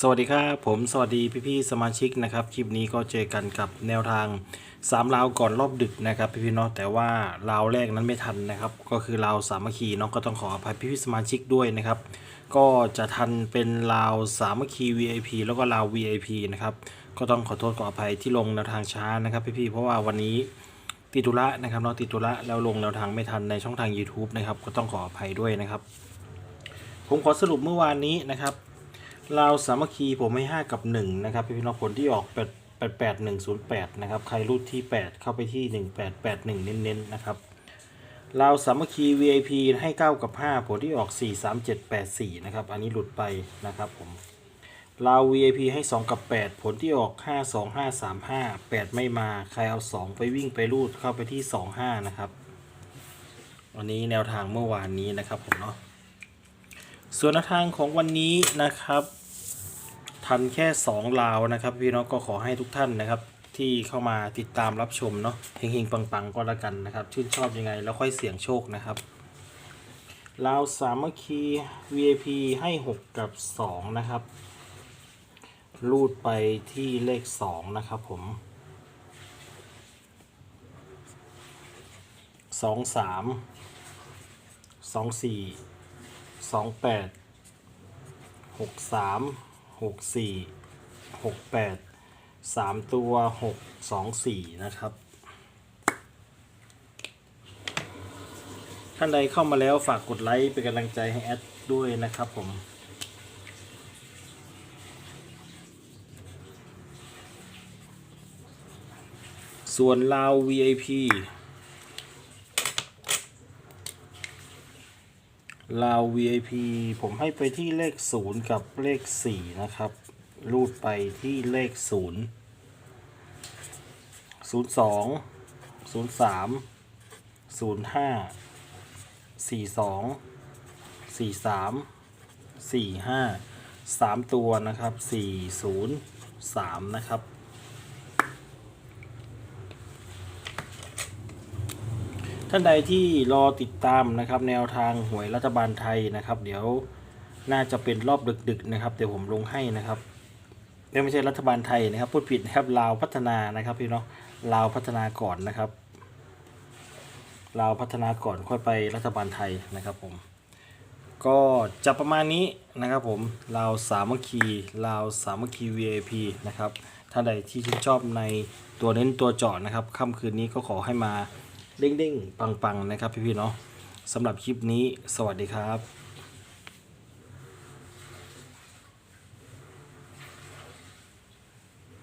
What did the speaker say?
สวัสดีครับผมสวัสดีพี่ๆสมาชิกนะครับคลิปนี้ก็เจอกันกับแนวทางสามลาวก่อนรอบดึกนะครับพี่ๆเนาะแต่ว่าลาวแรกนั้นไม่ทันนะครับ ก็คือลาวสามัคคีเนาะก็ต้องขออภัยพี่ๆสมาชิกด้วยนะครับ ก็จะทันเป็นลาวสามัคคี VIP แล้วก็ลาว VIP นะครับก็ต้องขอโทษขออภัยที่ลงแนวทางช้านะครับพี่ๆเพราะว่าวันนี้ติดธุระนะครับเนาะติดธุระแล้วลงแนวทางไม่ทันในช่องทาง YouTube นะครับก็ต้องขออภัยด้วยนะครับ ผมขอสรุปเมื่อวานนี้นะครับ ลาวสามัคคีผมให้ 5 กับ 1 นะครับพี่น้องผลที่ออก 8 8 8 1 0 8 นะครับ ใครรูดที่ 8 เข้าไปที่ 18 8 1 เน้นๆนะครับลาวสามัคคี VIP ให้ 9 กับ 5 ผลที่ออก 4 3 7 8 4 นะครับ อันนี้หลุดไปนะครับผมลาว VIP ให้ 2 กับ 8 ผลที่ออก 5 2 5 3 5 8 ไม่มา ใครเอา 2 ไปวิ่งไปรูดเข้าไปที่ 2 5 นะครับอันนี้แนวทางเมื่อวานนี้นะครับผมเนาะส่วนแนวทางของวันนี้นะครับ ทันแค่ 2 ลาวนะครับ พี่น้องก็ขอให้ทุกท่านนะครับ ที่เข้ามาติดตามรับชมเนาะเฮงๆปังๆก็แล้วกันนะครับ ชื่นชอบยังไงแล้วค่อยเสี่ยงโชคนะครับลาวสามัคคี VIP ให้ 6 กับ 2 นะครับ รูดไปที่เลข 2 นะครับผม 2 3 2 4สองแปด หกสี่หกแปดสามตัวหกสองสี่นะครับ ท่านใดเข้ามาแล้วฝากกดไลค์เป็นกำลังใจให้แอดด้วยนะครับผมส่วนลาว VIP ลาว VIP ผมให้ไปที่เลข 0 กับเลข 4 นะครับ รูดไปที่เลข 0 02 03 05 42 43 45 3 ตัวนะครับ 403 นะครับ ท่านใดที่รอติดตามนะครับ แนวทางหวยรัฐบาลไทยนะครับ เดี๋ยวน่าจะเป็นรอบดึกๆนะครับเดี๋ยวผมลงให้นะครับเดี๋ยวไม่ใช่รัฐบาลไทยนะครับ พูดผิดนะครับลาวพัฒนานะครับพี่เนาะลาวพัฒนาก่อนนะครับลาวพัฒนาก่อนค่อยไปรัฐบาลไทยนะครับผมก็จะประมาณนี้นะครับผมลาวสามัคคีลาวสามัคคี VIP นะครับท่านใดที่ชื่นชอบในตัวเน้นตัวเจาะนะครับค่ำคืนนี้ก็ขอให้มา เด้งๆ ปังๆ นะครับพี่ๆเนาะสำหรับคลิปนี้สวัสดีครับ